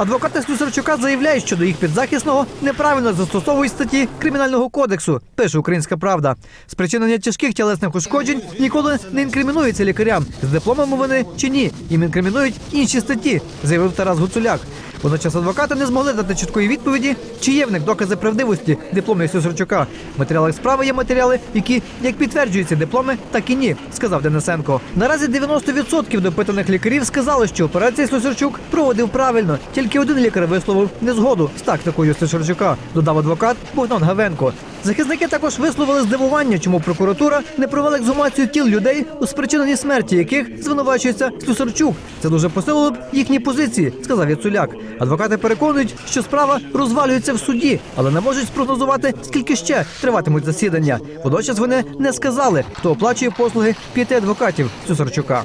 Адвокати Слюсарчука заявляють, що до їх підзахисного неправильно застосовують статті кримінального кодексу. Пише Українська Правда. Спричинення тяжких тілесних ушкоджень ніколи не інкримінується лікарям. З дипломами вони чи ні. Їм інкримінують інші статті, заявив Тарас Гуцуляк. Водночас адвокати не змогли дати чіткої відповіді, чи є в них докази правдивості дипломів Слюсарчука. В матеріалах справи є матеріали, які як підтверджуються дипломи, так і ні, сказав Денисенко. Наразі 90% допитаних лікарів сказали, що операцію Слюсарчук проводив правильно. Тільки один лікар висловив незгоду з тактикою Слюсарчука, додав адвокат Богдан Гавенко. Захисники також висловили здивування, чому прокуратура не провела ексгумацію тіл людей, у спричиненні смерті яких звинувачується Слюсарчук. Це дуже посилило б їхні позиції, сказав Яцуляк. Адвокати переконують, що справа розвалюється в суді, але не можуть спрогнозувати, скільки ще триватимуть засідання. Водночас вони не сказали, хто оплачує послуги п'яти адвокатів Слюсарчука.